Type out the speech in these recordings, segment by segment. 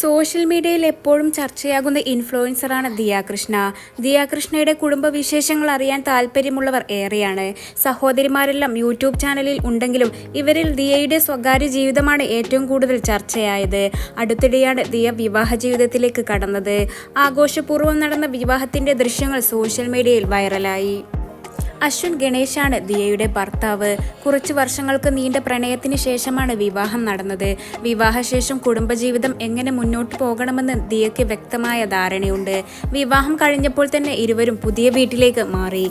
Social മീഡിയയിൽ എപ്പോഴും ചർച്ചയാകുന്ന ഇൻഫ്ലുവൻസറാണ് ദിയാകൃഷ്ണ. ദിയാകൃഷ്ണയുടെ കുടുംബവിശേഷങ്ങൾ അറിയാൻ താല്പര്യമുള്ളവർ ഏറെയാണ്. സഹോദരിമാരെല്ലാം യൂട്യൂബ് ചാനലിൽ ഉണ്ടെങ്കിലും ഇവരിൽ ദിയയുടെ സ്വകാര്യ ജീവിതമാണ് ഏറ്റവും കൂടുതൽ ചർച്ചയായത്. അടുത്തിടെയാണ് ദിയ വിവാഹ ജീവിതത്തിലേക്ക് കടന്നത്. ആഘോഷപൂർവം നടന്ന വിവാഹത്തിന്റെ ദൃശ്യങ്ങൾ സോഷ്യൽ മീഡിയയിൽ വൈറലായി. അശ്വിൻ ഗണേശാണ് ദിയയുടെ ഭർത്താവ്. കുറച്ചു വർഷങ്ങൾക്ക് നീണ്ട പ്രണയത്തിന് ശേഷമാണ് വിവാഹം നടന്നത്. വിവാഹശേഷം കുടുംബജീവിതം എങ്ങനെ മുന്നോട്ട് പോകണമെന്ന് ദിയയ്ക്ക് വ്യക്തമായ ധാരണയുണ്ട്. വിവാഹം കഴിഞ്ഞപ്പോൾ തന്നെ ഇരുവരും പുതിയ വീട്ടിലേക്ക് മാറി.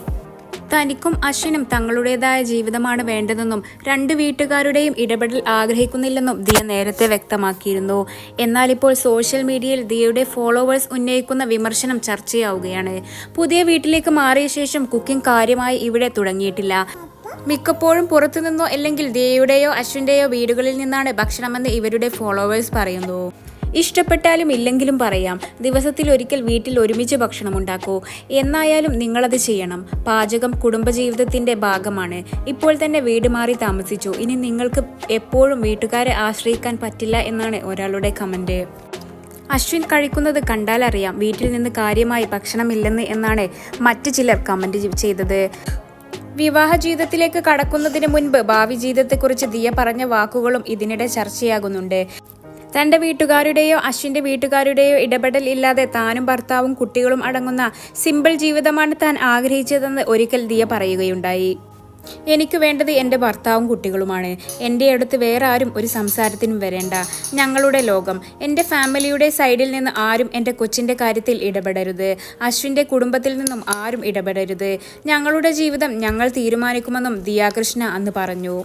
തനിക്കും അശ്വിനും തങ്ങളുടേതായ ജീവിതമാണ് വേണ്ടതെന്നും രണ്ട് വീട്ടുകാരുടെയും ഇടപെടൽ ആഗ്രഹിക്കുന്നില്ലെന്നും ദിയ നേരത്തെ വ്യക്തമാക്കിയിരുന്നു. എന്നാൽ ഇപ്പോൾ സോഷ്യൽ മീഡിയയിൽ ദിയയുടെ ഫോളോവേഴ്സ് ഉന്നയിക്കുന്ന വിമർശനം ചർച്ചയാവുകയാണ്. പുതിയ വീട്ടിലേക്ക് മാറിയ ശേഷം കുക്കിംഗ് കാര്യമായി ഇവിടെ തുടങ്ങിയിട്ടില്ല. മിക്കപ്പോഴും പുറത്തുനിന്നോ അല്ലെങ്കിൽ ദിയയുടെയോ അശ്വിന്റെയോ വീടുകളിൽ നിന്നാണ് ഭക്ഷണമെന്ന് ഇവരുടെ ഫോളോവേഴ്സ് പറയുന്നു. ഇഷ്ടപ്പെട്ടാലും ഇല്ലെങ്കിലും പറയാം. ദിവസത്തിൽ ഒരിക്കൽ വീട്ടിൽ ഒരുമിച്ച് ഭക്ഷണം ഉണ്ടാക്കൂ. എന്നായാലും നിങ്ങളത് ചെയ്യണം. പാചകം കുടുംബജീവിതത്തിന്റെ ഭാഗമാണ്. ഇപ്പോൾ തന്നെ വീട് മാറി താമസിച്ചു. ഇനി നിങ്ങൾക്ക് എപ്പോഴും വീട്ടുകാരെ ആശ്രയിക്കാൻ പറ്റില്ല എന്നാണ് ഒരാളുടെ കമന്റ്. അശ്വിൻ കഴിക്കുന്നത് കണ്ടാൽ അറിയാം. വീട്ടിൽ നിന്ന് കാര്യമായി ഭക്ഷണമില്ലെന്ന് എന്നാണ് മറ്റു ചിലർ കമന്റ് ചെയ്തത്. വിവാഹ ജീവിതത്തിലേക്ക് കടക്കുന്നതിന് മുൻപ് ഭാവി ജീവിതത്തെക്കുറിച്ച് ദിയ പറഞ്ഞ വാക്കുകളും ഇതിനിടെ ചർച്ചയാകുന്നുണ്ട്. തന്റെ വീട്ടുകാരുടെയോ അശ്വിന്റെ വീട്ടുകാരുടെയോ ഇടപെടൽ ഇല്ലാതെ താനും ഭർത്താവും കുട്ടികളും അടങ്ങുന്ന സിമ്പിൾ ജീവിതമാണ് താൻ ആഗ്രഹിച്ചതെന്ന് ഒരിക്കൽ ദിയ പറയുകയുണ്ടായി. എനിക്ക് വേണ്ടത് എന്റെ ഭർത്താവും കുട്ടികളുമാണ്. എന്റെ അടുത്ത് വേറെ ആരും ഒരു സംസാരത്തിനും വരേണ്ട. ഞങ്ങളുടെ ലോകം. എന്റെ ഫാമിലിയുടെ സൈഡിൽ നിന്ന് ആരും എന്റെ കൊച്ചിന്റെ കാര്യത്തിൽ ഇടപെടരുത്. അശ്വിന്റെ കുടുംബത്തിൽ നിന്നും ആരും ഇടപെടരുത്. ഞങ്ങളുടെ ജീവിതം ഞങ്ങൾ തീരുമാനിക്കുമെന്നും ദിയാകൃഷ്ണ അന്ന് പറഞ്ഞു.